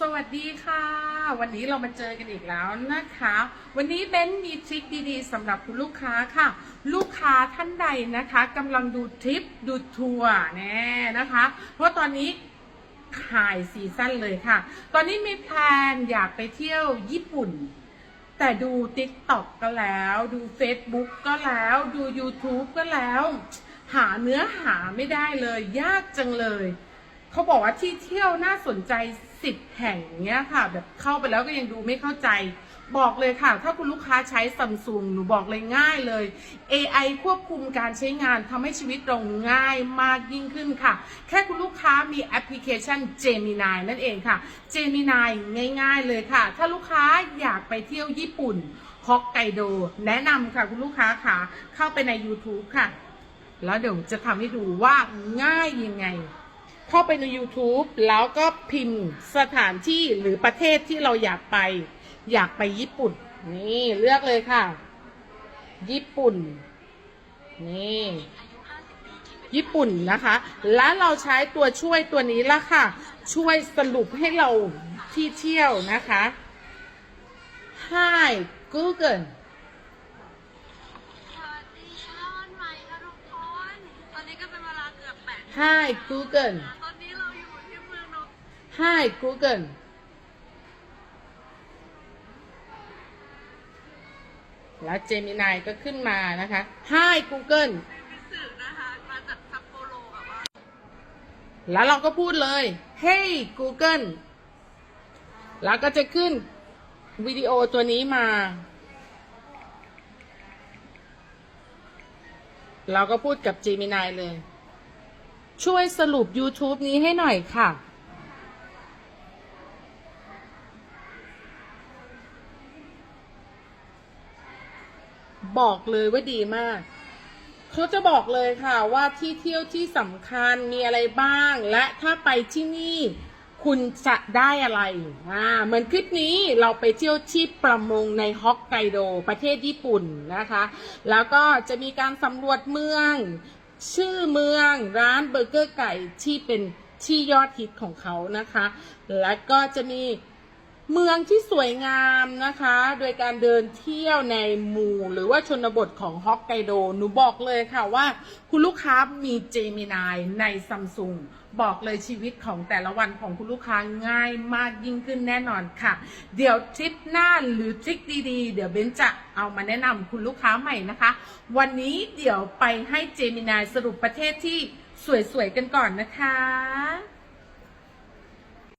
สวัสดีค่ะ วันนี้เรามาเจอกันอีกแล้วนะคะ วันนี้เบนมีทริคดีๆสำหรับคุณลูกค้าค่ะ ลูกค้าท่านใดนะคะกำลังดูทริปดูทัวร์แน่นะคะ เพราะตอนนี้ขายซีซั่นเลยค่ะ ตอนนี้มีแพลนอยากไปเที่ยวญี่ปุ่น แต่ดู TikTok ก็แล้ว ดู Facebook ก็แล้ว ดู YouTube ก็แล้ว หาเนื้อหาไม่ได้เลย ยากจังเลย เขาบอกว่าที่เที่ยวน่าสนใจสิบแห่งเนี้ยค่ะ แบบเข้าไปแล้วก็ยังดูไม่เข้าใจ บอกเลยค่ะ ถ้าคุณลูกค้าใช้ซัมซุงหนูบอกเลยง่ายเลย AI ควบคุมการใช้งานทำให้ชีวิตเราง่ายมากยิ่งขึ้นค่ะ แค่คุณลูกค้ามีแอปพลิเคชัน Gemini นั่นเองค่ะ Gemini ง่าย ๆ เลยค่ะ ถ้าลูกค้าอยากไปเที่ยวญี่ปุ่นฮอกไกโด แนะนำค่ะคุณลูกค้าค่ะ เข้าไปใน YouTube ค่ะ แล้วเดี๋ยวจะทำให้ดูว่าง่ายยังไง เข้าไปใน YouTube แล้วก็พิมพ์สถานที่หรือประเทศที่เราอยากไป อยากไปญี่ปุ่น นี่เลือกเลยค่ะ ญี่ปุ่น นี่ญี่ปุ่นนะคะ แล้วเราใช้ตัวช่วยตัวนี้ละค่ะ ช่วยสรุปให้เราที่เที่ยวนะคะ Hi Google สวัสดีเช้าวันใหม่ค่ะทุกคน ตอนนี้ก็เป็นเวลาเกือบแปด Hi Google Hi Google แล้วเจมินายก็ขึ้นมานะคะ Hi Google มิสึนะคะมาจากซัปโปโรแบบว่าแล้วเราก็พูดเลย Hey Google แล้วก็จะขึ้นวิดีโอตัวนี้มา เราก็พูดกับ Gemini เลย ช่วยสรุป YouTube นี้ให้หน่อยค่ะ บอกเลยว่าดีมากเขาจะบอกเลยค่ะว่าที่เที่ยวที่สำคัญมีอะไรบ้าง และถ้าไปที่นี่คุณจะได้อะไรอ่าเหมือนคลิปนี้เราไปเที่ยวที่ประมงในฮอกไกโดประเทศญี่ปุ่นนะคะ แล้วก็จะมีการสำรวจเมือง ชื่อเมืองร้านเบอร์เกอร์ไก่ที่เป็นที่ยอดฮิตของเขานะคะ แล้วก็จะมี เมืองที่สวยงามนะคะ โดยการเดินเที่ยวในหมู่ หรือว่าชนบทของฮอกไกโด หนูบอกเลยค่ะว่า คุณลูกค้ามีเจมินายในซัมซุงบอกเลยชีวิตของแต่ละวันของคุณลูกค้าง่ายมากยิ่งขึ้นแน่นอนค่ะ เดี๋ยวทริปหน้าหรือทริคดีๆ เดี๋ยวเบนจะเอามาแนะนำคุณลูกค้าใหม่นะคะ วันนี้เดี๋ยวไปให้เจมินายสรุปประเทศที่สวยๆกันก่อนนะคะ